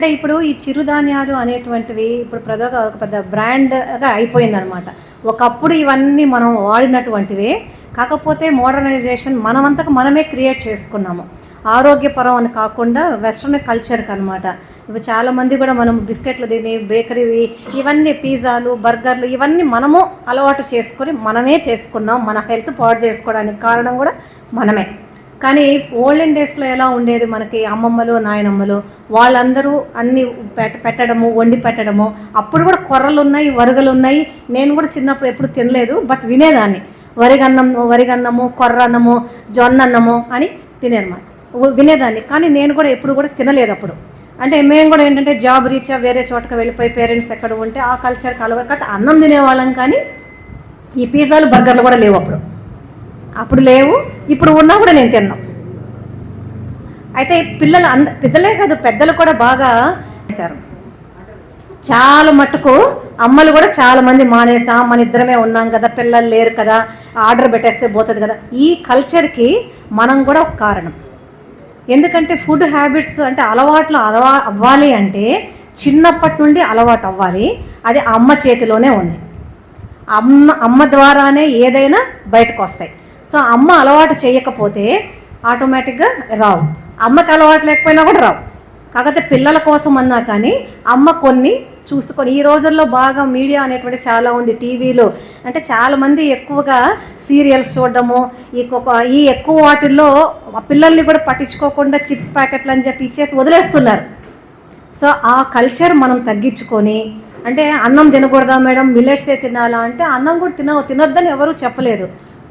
అంటే ఇప్పుడు ఈ చిరుధాన్యాలు అనేటువంటివి ఇప్పుడు ప్రధాన ఒక పెద్ద బ్రాండ్గా అయిపోయిందనమాట ఒకప్పుడు ఇవన్నీ మనం వాడినటువంటివే. కాకపోతే మోడర్నైజేషన్ మనమంతకు మనమే క్రియేట్ చేసుకున్నాము. ఆరోగ్యపరం అని కాకుండా వెస్ట్రన్ కల్చర్కి అనమాట ఇప్పుడు చాలామంది కూడా మనం బిస్కెట్లు తిని బేకరీవి ఇవన్నీ పిజ్జాలు బర్గర్లు ఇవన్నీ మనము అలవాటు చేసుకొని మనమే చేసుకున్నాం. మన హెల్త్ పాడు చేసుకోవడానికి కారణం కూడా మనమే. కానీ ఓల్డెన్ డేస్లో ఎలా ఉండేది మనకి అమ్మమ్మలు నాయనమ్మలు? వాళ్ళందరూ అన్ని పెట్ట పెట్టడము వండి పెట్టడము. అప్పుడు కూడా కొర్రలు ఉన్నాయి వరుగులు ఉన్నాయి నేను కూడా చిన్నప్పుడు ఎప్పుడు తినలేదు బట్ వినేదాన్ని. వరిగన్నము వరిగన్నము కొర్ర అన్నము అని తినేనమాట వినేదాన్ని. కానీ నేను కూడా ఎప్పుడు కూడా తినలేదు అప్పుడు. అంటే మేము కూడా ఏంటంటే జాబ్ రీత్యా వేరే చోటకి వెళ్ళిపోయి పేరెంట్స్ ఎక్కడ ఉంటే ఆ కల్చర్ అలవాటు. అన్నం తినేవాళ్ళం కానీ ఈ పిజ్జాలు బర్గర్లు కూడా లేవు అప్పుడు. అప్పుడు లేవు ఇప్పుడు ఉన్నా కూడా నేను తిన్నాం. అయితే పిల్లలు అంద పెద్దలే కాదు పెద్దలు కూడా బాగా చేశారు. చాలా మట్టుకు అమ్మలు కూడా చాలా మంది మానేసా మన ఇద్దరమే ఉన్నాం కదా పిల్లలు లేరు కదా ఆర్డర్ పెట్టేస్తే పోతుంది కదా. ఈ కల్చర్కి మనం కూడా ఒక కారణం. ఎందుకంటే ఫుడ్ హ్యాబిట్స్ అంటే అలవాట్లు అలవా అవ్వాలి అంటే చిన్నప్పటి నుండి అలవాటు అవ్వాలి. అది అమ్మ చేతిలోనే ఉంది. అమ్మ అమ్మ ద్వారానే ఏదైనా బయటకు వస్తాయి సో అమ్మ అలవాటు చేయకపోతే ఆటోమేటిక్గా రావు. అమ్మకి అలవాటు లేకపోయినా కూడా రావు. కాకపోతే పిల్లల కోసం అన్నా కానీ అమ్మ కొన్ని చూసుకొని ఈ రోజుల్లో బాగా మీడియా అనేటువంటి చాలా ఉంది టీవీలో. అంటే చాలామంది ఎక్కువగా సీరియల్స్ చూడడము ఈ ఈ ఎక్కువ వాటిల్లో పిల్లల్ని కూడా పట్టించుకోకుండా చిప్స్ ప్యాకెట్లు అని చెప్పి ఇచ్చేసి వదిలేస్తున్నారు. సో ఆ కల్చర్ మనం తగ్గించుకొని అంటే అన్నం తినకూడదా మేడం? మిల్లెట్సే తినాలా? అంటే అన్నం కూడా తిన తినొద్దని ఎవరూ చెప్పలేదు.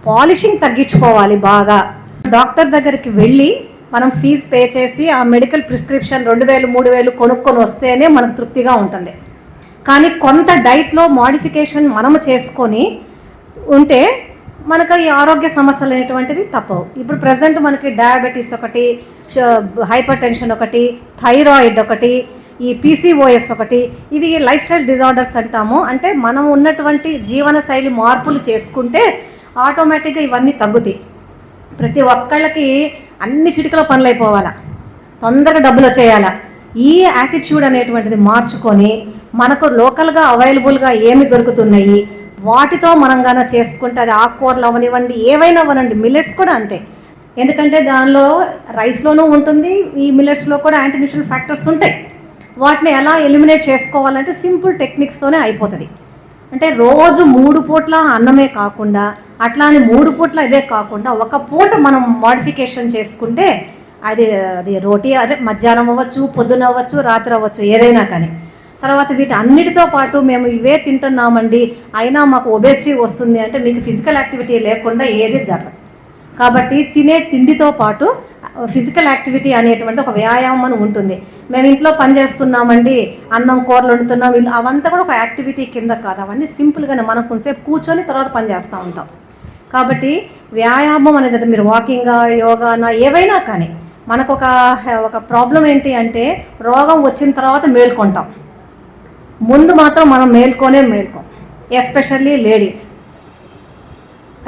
పాలిషింగ్ తగ్గించుకోవాలి బాగా. డాక్టర్ దగ్గరికి వెళ్ళి మనం ఫీజు పే చేసి ఆ మెడికల్ ప్రిస్క్రిప్షన్ రెండు వేలు మూడు వేలు కొనుక్కొని వస్తేనే మనకు తృప్తిగా ఉంటుంది. కానీ కొంత డైట్లో మాడిఫికేషన్ మనము చేసుకొని ఉంటే మనకు ఈ ఆరోగ్య సమస్యలు అనేటువంటివి తప్పవు. ఇప్పుడు ప్రజెంట్ మనకి డయాబెటీస్ ఒకటి హైపర్ టెన్షన్ ఒకటి థైరాయిడ్ ఒకటి ఈ పీసీఓఎస్ ఒకటి ఇవి లైఫ్ స్టైల్ డిజార్డర్స్ అంటాము. అంటే మనం ఉన్నటువంటి జీవన శైలి మార్పులు చేసుకుంటే ఆటోమేటిక్గా ఇవన్నీ తగ్గుతాయి. ప్రతి ఒక్కళ్ళకి అన్ని చిటికలో పనులు అయిపోవాలా తొందరగా డబ్బులు వచ్చేయాలా. ఈ యాటిట్యూడ్ అనేటువంటిది మార్చుకొని మనకు లోకల్గా అవైలబుల్గా ఏమి దొరుకుతున్నాయి వాటితో మనం గాన చేసుకుంటే అది ఆకుకూరలు అవనివ్వండి ఏవైనా అవనండి. మిల్లెట్స్ కూడా అంతే. ఎందుకంటే దానిలో రైస్లోనూ ఉంటుంది ఈ మిల్లెట్స్లో కూడా యాంటీన్యూట్రియల్ ఫ్యాక్టర్స్ ఉంటాయి. వాటిని ఎలా ఎలిమినేట్ చేసుకోవాలంటే సింపుల్ టెక్నిక్స్తోనే అయిపోతుంది. అంటే రోజు మూడు పూట్ల అన్నమే కాకుండా అట్లానే మూడు పూట్ల ఇదే కాకుండా ఒక పూట మనం మోడిఫికేషన్ చేసుకుంటే అది అది రోటీ అదే మధ్యాహ్నం అవ్వచ్చు పొద్దున అవ్వచ్చు రాత్రి అవ్వచ్చు ఏదైనా కానీ. తర్వాత వీటి అన్నిటితో పాటు మేము ఇవే తింటున్నామండి. అయినా మాకు ఒబేసిటీ వస్తుంది అంటే మీకు ఫిజికల్ యాక్టివిటీ లేకుండా ఏది జరగదు. కాబట్టి తినే తిండితో పాటు ఫిజికల్ యాక్టివిటీ అనేటువంటి ఒక వ్యాయామం అని ఉంటుంది. మేము ఇంట్లో పని చేస్తున్నామండి అన్నం కూరలు వండుతున్నాం వీళ్ళు అవంతా కూడా ఒక యాక్టివిటీ కింద కాదు. అవన్నీ సింపుల్గానే మనం కొంతసేపు కూర్చొని తర్వాత పని చేస్తూ ఉంటాం. కాబట్టి వ్యాయామం అనేది అది మీరు వాకింగా యోగానా ఏవైనా కానీ మనకు ఒక ఒక ప్రాబ్లం ఏంటి అంటే రోగం వచ్చిన తర్వాత మేల్కొంటాం. ముందు మాత్రం మనం మేల్కొనే మేల్కోం. Especially ladies.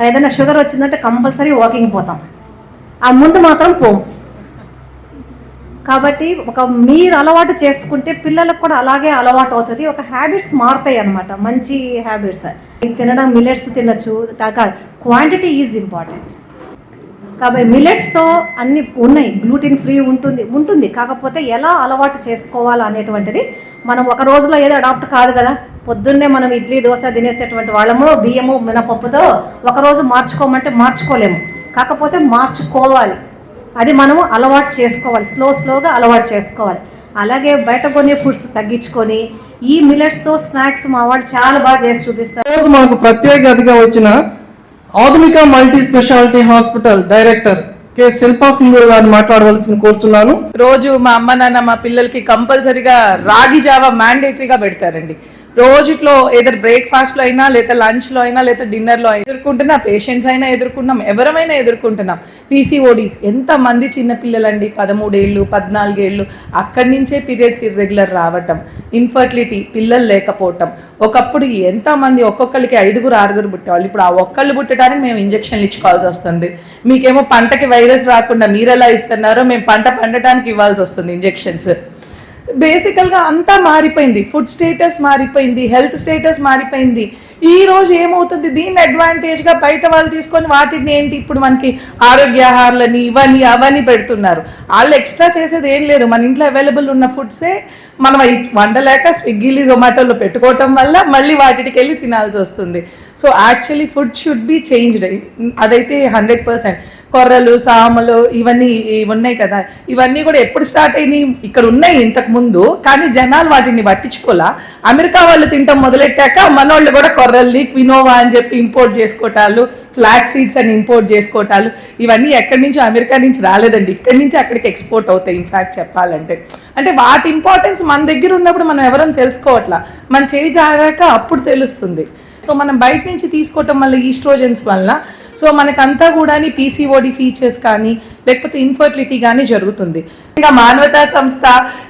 ఏదైనా షుగర్ వచ్చిందంటే కంపల్సరీ వాకింగ్ పోతాం. ఆ ముందు మాత్రం పోం. కాబట్టి ఒక మీరు అలవాటు చేసుకుంటే పిల్లలకు కూడా అలాగే అలవాటు అవుతుంది. ఒక హ్యాబిట్స్ మారుతాయి అనమాట మంచి హ్యాబిట్స్ తినడం మిల్లెట్స్ దాకా క్వాంటిటీ ఈజ్ ఇంపార్టెంట్ కాబట్టి మిల్లెట్స్తో అన్ని ఉన్నాయి. గ్లూటిన్ ఫ్రీ ఉంటుంది ఉంటుంది. కాకపోతే ఎలా అలవాటు చేసుకోవాలి అనేటువంటిది మనం ఒక రోజులో ఏదో అడాప్ట్ కాదు కదా. పొద్దున్నే మనం ఇడ్లీ దోశ తినేసేటువంటి వాళ్ళము బియ్యము మినపప్పుతో ఒక రోజు మార్చుకోమంటే మార్చుకోలేము. కాకపోతే మార్చుకోవాలి. అది మనము అలవాటు చేసుకోవాలి. స్లో స్లోగా అలవాటు చేసుకోవాలి. అలాగే బయట కొనే ఫుడ్స్ తగ్గించుకొని ఈ మిల్లెట్స్తో స్నాక్స్ మా వాళ్ళు చాలా బాగా చేసి చూపిస్తారు. రోజు మనకు ప్రత్యేక అతిథిగా వచ్చిన ఆధునిక multi specialty hospital director K. Shilpa Singur గారిని మాట్లాడవలసిన కోరుచున్నాను. రోజు మా అమ్మ నాన్న మా పిల్లలకి కంపల్సరీగా రాగి జావా మ్యాండేటరీగా పెడతారండి. రోజుట్లో ఏదో బ్రేక్ఫాస్ట్లో అయినా లేదా లంచ్లో అయినా లేదా డిన్నర్లో అయినా ఎదుర్కొంటున్నా పేషెంట్స్ అయినా ఎదుర్కొంటున్నాం ఎవరమైనా ఎదుర్కొంటున్నాం. పీసీఓడీస్ ఎంతమంది చిన్నపిల్లలండి పదమూడేళ్ళు పద్నాలుగేళ్ళు అక్కడి నుంచే పీరియడ్స్ ఇర్రెగ్యులర్ రావటం ఇన్ఫర్టిలిటీ పిల్లలు లేకపోవటం. ఒకప్పుడు ఎంతమంది ఒక్కొక్కరికి ఐదుగురు ఆరుగురు పుట్టేవాళ్ళు. ఇప్పుడు ఆ ఒక్కళ్ళు పుట్టడానికి మేము ఇంజక్షన్లు ఇచ్చుకోవాల్సి వస్తుంది. మీకేమో పంటకి వైరస్ రాకుండా మీరు ఎలా ఇస్తున్నారో మేము పంట పండటానికి ఇవ్వాల్సి వస్తుంది ఇంజెక్షన్స్ బేసికల్గా అంతా మారిపోయింది. ఫుడ్ స్టేటస్ మారిపోయింది హెల్త్ స్టేటస్ మారిపోయింది. ఈ రోజు ఏమవుతుంది? దీన్ని అడ్వాంటేజ్గా బయట వాళ్ళు తీసుకొని వాటిని ఏంటి? ఇప్పుడు మనకి ఆరోగ్యాహారాలని ఇవన్నీ అవన్నీ పెడుతున్నారు. వాళ్ళు ఎక్స్ట్రా చేసేది ఏం లేదు. మన ఇంట్లో అవైలబుల్ ఉన్న ఫుడ్సే మనం వండలేక స్విగ్గీలు జొమాటోలో పెట్టుకోవటం వల్ల మళ్ళీ వాటికి వెళ్ళి తినాల్సి వస్తుంది. So actually food should be changed. అదైతే హండ్రెడ్ పర్సెంట్. కొర్రలు సాములు ఇవన్నీ ఇవి ఉన్నాయి కదా. ఇవన్నీ కూడా ఎప్పుడు స్టార్ట్ అయినాయి? ఇక్కడ ఉన్నాయి ఇంతకు ముందు. కానీ జనాలు వాటిని పట్టించుకోలా. అమెరికా వాళ్ళు తింటాం మొదలెట్టాక మనోళ్ళు కూడా కొర్రల్ని క్వినోవా అని చెప్పి ఇంపోర్ట్ చేసుకోవటాలు ఫ్లాక్ సీడ్స్ అని ఇంపోర్ట్ చేసుకోవటాలు ఇవన్నీ ఎక్కడి నుంచి? అమెరికా నుంచి రాలేదండి. ఇక్కడి నుంచి అక్కడికి ఎక్స్పోర్ట్ అవుతాయి ఇన్ఫాక్ట్ చెప్పాలంటే. అంటే వాటి ఇంపార్టెన్స్ మన దగ్గర ఉన్నప్పుడు మనం ఎవరైనా తెలుసుకోవట్లా. మన చేయి జాగాక అప్పుడు తెలుస్తుంది. సో మనం బయట నుంచి తీసుకోవటం వల్ల ఈస్ట్రోజన్స్ వల్ల సో మనకంతా కూడా పీసీఓడి ఫీచర్స్ కానీ లేకపోతే ఇన్ఫర్టిలిటీ కానీ జరుగుతుంది. ఇంకా మానవతా సంస్థ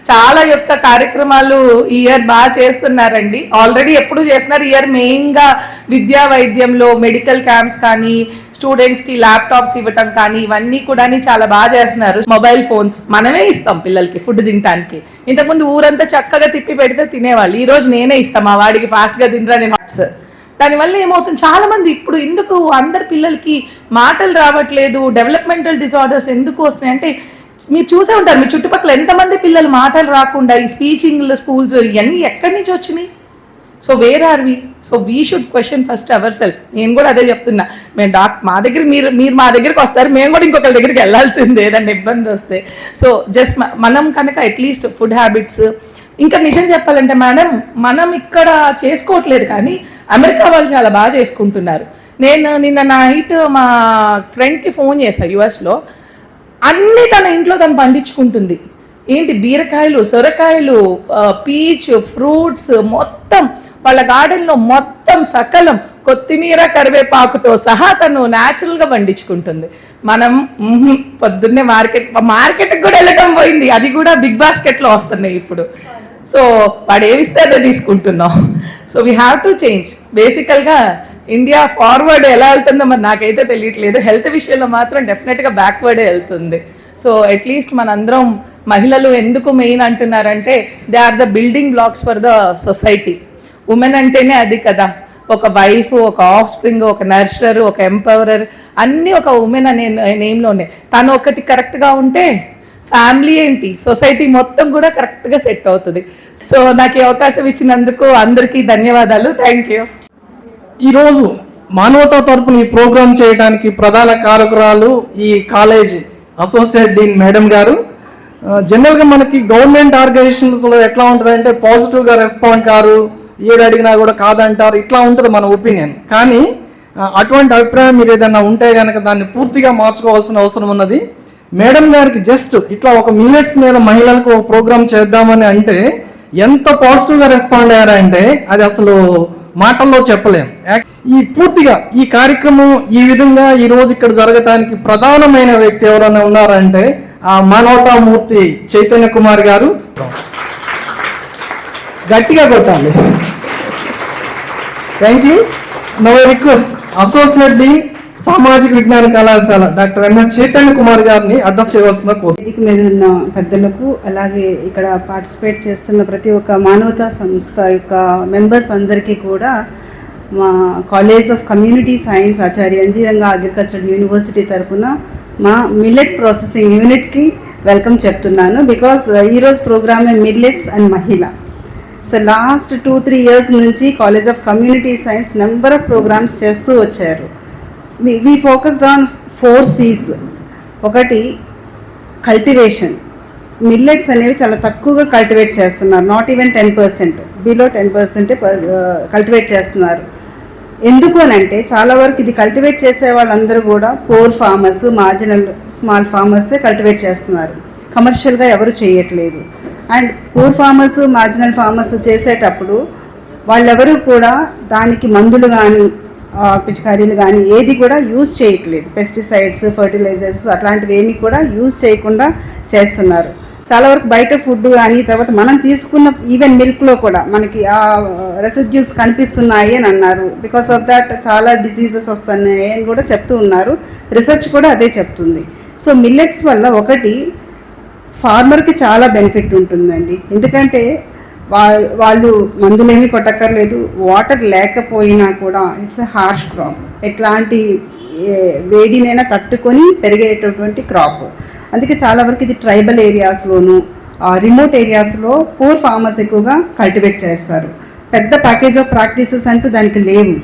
చాలా యొక్క కార్యక్రమాలు ఈ ఇయర్ బాగా చేస్తున్నారండి. ఆల్రెడీ ఎప్పుడు చేస్తున్నారు? ఇయర్ మెయిన్గా విద్యా వైద్యంలో మెడికల్ క్యాంప్స్ కానీ స్టూడెంట్స్కి ల్యాప్టాప్స్ ఇవ్వటం కానీ ఇవన్నీ కూడా చాలా బాగా చేస్తున్నారు. మొబైల్ ఫోన్స్ మనమే ఇస్తాం పిల్లలకి ఫుడ్ తినడానికి ఇంతకుముందు ఊరంతా చక్కగా తిప్పి పెడితే తినేవాళ్ళు. ఈ రోజు నేనే ఇస్తాం మా వాడికి ఫాస్ట్గా తినరా నేను? దానివల్ల ఏమవుతుంది? చాలా మంది ఇప్పుడు ఎందుకు అందరి పిల్లలకి మాటలు రావట్లేదు డెవలప్మెంటల్ డిజార్డర్స్ ఎందుకు వస్తున్నాయి? అంటే మీరు చూసే ఉంటారు మీ చుట్టుపక్కల ఎంతమంది పిల్లలు మాటలు రాకుండా ఈ స్పీచింగ్ స్కూల్స్ ఇవన్నీ ఎక్కడి నుంచి వచ్చినాయి? So where are we so we should question first our self నేను కూడా అదే చెప్తున్నా. మేము డాక్ మా దగ్గర మీరు మీరు మా దగ్గరికి వస్తారు మేము కూడా ఇంకొకరి దగ్గరికి వెళ్ళాల్సిందే ఏదన్నా ఇబ్బంది వస్తే. సో జస్ట్ మనం కనుక అట్లీస్ట్ ఫుడ్ హ్యాబిట్స్ ఇంకా నిజం చెప్పాలంటే మేడం మనం ఇక్కడ చేసుకోవట్లేదు కానీ అమెరికా వాళ్ళు చాలా బాగా చేసుకుంటున్నారు. నేను నిన్న నైట్ మా ఫ్రెండ్కి ఫోన్ చేశాను యుఎస్లో అన్నీ తన ఇంట్లో తను పండించుకుంటుంది. ఏంటి? బీరకాయలు సొరకాయలు పీచ్ ఫ్రూట్స్ మొత్తం వాళ్ళ గార్డెన్లో మొత్తం సకలం కొత్తిమీర కరివేపాకుతో సహా తను న్యాచురల్గా పండించుకుంటుంది. మనం పొద్దున్నే మార్కెట్ మార్కెట్కి కూడా వెళ్ళటం పోయింది. అది కూడా బిగ్ బాస్కెట్లో వస్తున్నాయి ఇప్పుడు. సో వాడు ఏమిస్తే అదే తీసుకుంటున్నాం so we have to change బేసికల్గా ఇండియా ఫార్వర్డ్ ఎలా వెళ్తుందో మరి నాకైతే తెలియట్లేదు. హెల్త్ విషయంలో మాత్రం డెఫినెట్గా బ్యాక్వర్డే వెళ్తుంది. సో అట్లీస్ట్ మనందరం మహిళలు ఎందుకు మెయిన్ అంటున్నారంటే they are the building blocks for the society women అంటేనే అది కదా. ఒక వైఫ్ ఒక ఆఫ్ స్ప్రింగ్ ఒక నర్సరర్ ఒక ఎంపవరర్ అన్నీ ఒక ఉమెన్ అనే నేమ్లోనే తను ఒకటి కరెక్ట్గా ఉంటే ఫ్యామిలీ ఏంటి? సొసైటీ మొత్తం కూడా కరెక్ట్గా సెట్ అవుతుంది. సో నాకు ఈ అవకాశం ఇచ్చినందుకు అందరికీ ధన్యవాదాలు. Thank you. ఈరోజు మానవతా తరపున ఈ ప్రోగ్రామ్ చేయడానికి ప్రధాన కారకురాలు ఈ కాలేజ్ అసోసియేట్ డీన్ మేడం గారు. జనరల్గా మనకి గవర్నమెంట్ ఆర్గనైజేషన్స్లో ఎట్లా ఉంటుందంటే పాజిటివ్గా రెస్పాండ్ కారు ఏది అడిగినా కూడా కాదంటారు. ఇట్లా ఉంటుంది మన ఒపీనియన్ కానీ అటువంటి అభిప్రాయం మీరు ఏదైనా ఉంటే కనుక దాన్ని పూర్తిగా మార్చుకోవాల్సిన అవసరం ఉన్నది. మేడం గారికి జస్ట్ ఇట్లా ఒక మినిట్స్ మీద మహిళలకు ఒక ప్రోగ్రామ్ చేద్దామని అంటే ఎంత పాజిటివ్గా రెస్పాండ్ అయ్యారంటే అది అసలు మాటల్లో చెప్పలేం. ఈ పూర్తిగా ఈ కార్యక్రమం ఈ విధంగా ఈ రోజు ఇక్కడ జరగటానికి ప్రధానమైన వ్యక్తి ఎవరైనా ఉన్నారంటే ఆ మానవతామూర్తి చైతన్య కుమార్ గారు. గట్టిగా కొట్టాలి. Thank you no request associate dean సామాజిక విజ్ఞాన కళాశాల డాక్టర్ ఎంఎస్ చైతన్య కుమార్ గారిని అడ్రస్ చేయవలసిన కోరు వేదిక మీద ఉన్న పెద్దలకు అలాగే ఇక్కడ పార్టిసిపేట్ చేస్తున్న ప్రతి ఒక్క మానవతా సంస్థ యొక్క మెంబర్స్ అందరికీ కూడా మా college of community science Acharya N G Ranga agriculture university తరపున మా మిల్లెట్ ప్రాసెసింగ్ యూనిట్కి వెల్కమ్ చెప్తున్నాను. బికాస్ uh, ఈరోజు ప్రోగ్రామే మిల్లెట్స్ అండ్ మహిళ. So last two three years నుంచి college of community science number of programs చేస్తూ వచ్చారు. We focused on four Cs ఒకటి కల్టివేషన్ మిల్లెట్స్ అనేవి చాలా తక్కువగా కల్టివేట్ చేస్తున్నారు. Not even ten percent below ten పర్సెంటే కల్టివేట్ చేస్తున్నారు. ఎందుకు అని అంటే చాలా వరకు ఇది కల్టివేట్ చేసే వాళ్ళందరూ కూడా పోర్ ఫార్మర్స్ మార్జినల్ స్మాల్ ఫార్మర్సే కల్టివేట్ చేస్తున్నారు. కమర్షియల్గా ఎవరు చేయట్లేదు. And poor farmers marginal farmers చేసేటప్పుడు వాళ్ళెవరూ కూడా దానికి మందులు కానీ పిచికారీలు కానీ ఏది కూడా యూజ్ చేయట్లేదు. పెస్టిసైడ్స్ ఫర్టిలైజర్స్ అట్లాంటివి ఏమి కూడా యూజ్ చేయకుండా చేస్తున్నారు. చాలా వరకు బయట ఫుడ్ కానీ తర్వాత మనం తీసుకున్న ఈవెన్ మిల్క్లో కూడా మనకి ఆ రెసిడ్యూస్ కనిపిస్తున్నాయి అని అన్నారు. బికాస్ ఆఫ్ దట్ చాలా డిసీజెస్ వస్తున్నాయి అని కూడా చెప్తూ ఉన్నారు. రీసెర్చ్ కూడా అదే చెప్తుంది. సో మిల్లెట్స్ వల్ల ఒకటి ఫార్మర్కి చాలా బెనిఫిట్ ఉంటుందండి. ఎందుకంటే వాళ్ళు మందులేమి కొట్టక్కర్లేదు. వాటర్ లేకపోయినా కూడా ఇట్స్ హార్ష్ క్రాప్. ఎట్లాంటి ఏ, వేడినైనా తట్టుకొని పెరిగేటటువంటి క్రాప్. అందుకే చాలా వరకు ఇది ట్రైబల్ ఏరియాస్లోను రిమోట్ ఏరియాస్లో పూర్ ఫార్మర్స్ ఎక్కువగా కల్టివేట్ చేస్తారు. పెద్ద ప్యాకేజ్ ఆఫ్ ప్రాక్టీసెస్ అంటూ దానికి లేవు.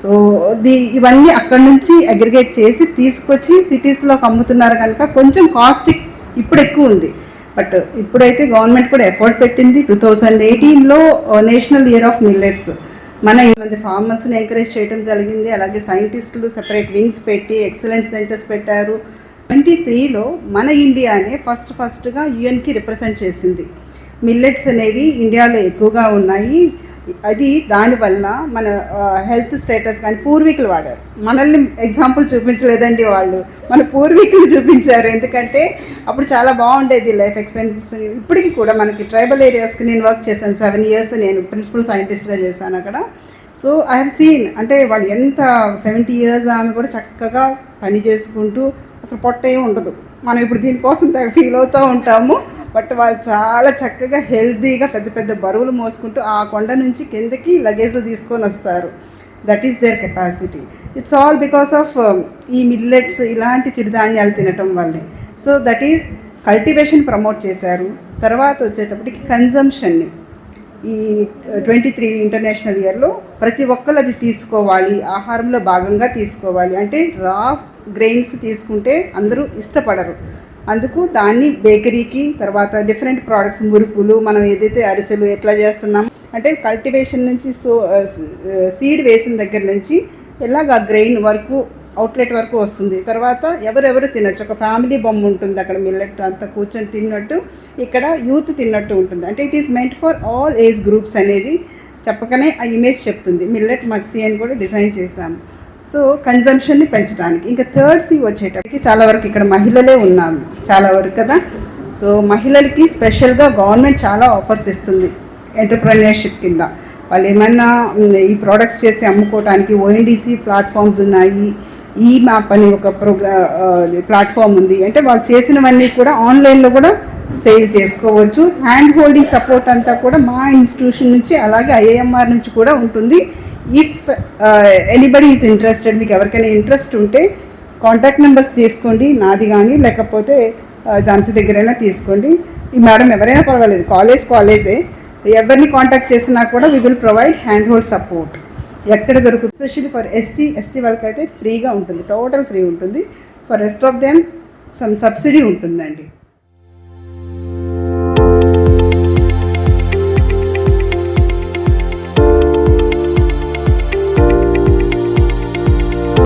సో ది ఇవన్నీ అక్కడ నుంచి అగ్రిగేట్ చేసి తీసుకొచ్చి సిటీస్లోకి అమ్ముతున్నారు కనుక కొంచెం కాస్ట్ ఇప్పుడు ఎక్కువ ఉంది. బట్ ఇప్పుడైతే గవర్నమెంట్ కూడా ఎఫర్ట్ పెట్టింది. టూ థౌజండ్ ఎయిటీన్లో నేషనల్ ఇయర్ ఆఫ్ మిల్లెట్స్. మన ఈ మంది ఫార్మర్స్ని ఎంకరేజ్ చేయడం జరిగింది. అలాగే సైంటిస్టులు సెపరేట్ వింగ్స్ పెట్టి ఎక్సలెంట్ సెంటర్స్ పెట్టారు. ట్వంటీ త్రీలో మన ఇండియానే ఫస్ట్ ఫస్ట్గా యుఎన్కి రిప్రజెంట్ చేసింది. మిల్లెట్స్ అనేవి ఇండియాలో ఎక్కువగా ఉన్నాయి. అది దానివలన మన హెల్త్ స్టేటస్ కానీ పూర్వీకులు వాడారు. మనల్ని ఎగ్జాంపుల్ చూపించలేదండి వాళ్ళు. మన పూర్వీకులు చూపించారు. ఎందుకంటే అప్పుడు చాలా బాగుండేది లైఫ్ ఎక్స్పీరియన్స్ ఇప్పటికీ కూడా మనకి ట్రైబల్ ఏరియాస్కి నేను వర్క్ చేశాను సెవెన్ ఇయర్స్ నేను ప్రిన్సిపల్ సైంటిస్ట్గా చేశాను అక్కడ. సో ఐ హ్యావ్ సీన్ అంటే వాళ్ళు ఎంత సెవెంటీ ఇయర్స్ ఆమె కూడా చక్కగా పని చేసుకుంటూ అసలు పొట్ట ఏమి ఉండదు. మనం ఇప్పుడు దీనికోసం తెగ ఫీల్ అవుతూ ఉంటాము. బట్ వాళ్ళు చాలా చక్కగా హెల్తీగా పెద్ద పెద్ద బరువులు మోసుకుంటూ ఆ కొండ నుంచి కిందకి లగేజ్లు తీసుకొని వస్తారు. That is their capacity it's all because of ఈ మిల్లెట్స్ ఇలాంటి చిరుధాన్యాలు తినటం వల్లే. So that is cultivation promote చేశారు. తర్వాత వచ్చేటప్పటికి కన్జంప్షన్ని ఈ ట్వంటీ త్రీ ఇంటర్నేషనల్ ఇయర్లో ప్రతి ఒక్కరు అది తీసుకోవాలి. ఆహారంలో భాగంగా తీసుకోవాలి. అంటే రా గ్రెయిన్స్ తీసుకుంటే అందరూ ఇష్టపడరు. అందుకు దాన్ని బేకరీకి తర్వాత డిఫరెంట్ ప్రోడక్ట్స్ మురుకులు మనం ఏదైతే అరిసెలు ఎట్లా చేస్తున్నాం అంటే కల్టివేషన్ నుంచి సో సీడ్ వేసిన దగ్గర నుంచి ఎలాగ గ్రెయిన్ వరకు అవుట్లెట్ వరకు వస్తుంది. తర్వాత ఎవరెవరు తినొచ్చు. ఒక ఫ్యామిలీ బొమ్మ ఉంటుంది అక్కడ మిల్లెట్ అంతా కూర్చొని తిన్నట్టు ఇక్కడ యూత్ తిన్నట్టు ఉంటుంది. అంటే it is meant for all age groups అనేది చెప్పకనే ఆ ఇమేజ్ చెప్తుంది. మిల్లెట్ మస్తీ అని కూడా డిజైన్ చేశాము. సో కన్జంప్షన్ని పెంచడానికి. ఇంకా థర్డ్ సి వచ్చేటప్పటికి చాలా వరకు ఇక్కడ మహిళలే ఉన్నాము చాలా వరకు కదా. సో మహిళలకి స్పెషల్గా గవర్నమెంట్ చాలా ఆఫర్స్ ఇస్తుంది. ఎంటర్ప్రెన్యూర్షిప్ కింద. వాళ్ళు ఏమన్నా ఈ ప్రోడక్ట్స్ చేసి అమ్ముకోవడానికి ఓఎన్డీసీ ప్లాట్ఫామ్స్ ఉన్నాయి. ఈ మ్యాప్ అని ఒక ప్రోగ్రా ప్లాట్ఫామ్ ఉంది. అంటే వాళ్ళు చేసినవన్నీ కూడా ఆన్లైన్లో కూడా సేవ్ చేసుకోవచ్చు. హ్యాండ్ హోల్డింగ్ సపోర్ట్ అంతా కూడా మా ఇన్స్టిట్యూషన్ నుంచి అలాగే ఐఏఎంఆర్ నుంచి కూడా ఉంటుంది. ఇఫ్ ఎనీబడి ఈజ్ ఇంట్రెస్టెడ్ మీకు ఎవరికైనా ఇంట్రెస్ట్ ఉంటే కాంటాక్ట్ నెంబర్స్ తీసుకోండి నాది కానీ లేకపోతే uh, ఝాన్సీ దగ్గరైనా తీసుకోండి. ఈ మేడం ఎవరైనా పర్వాలేదు కాలేజ్ కాలేజే ఎవరిని కాంటాక్ట్ చేసినా కూడా we will provide hand hold support ఎక్కడ దొరుకుతుంది? స్పెషల్లీ ఫర్ ఎస్సీ ఎస్టీ వాళ్ళకి అయితే ఫ్రీగా ఉంటుంది టోటల్ ఫ్రీ ఉంటుంది. For rest of them some subsidy ఉంటుందండి.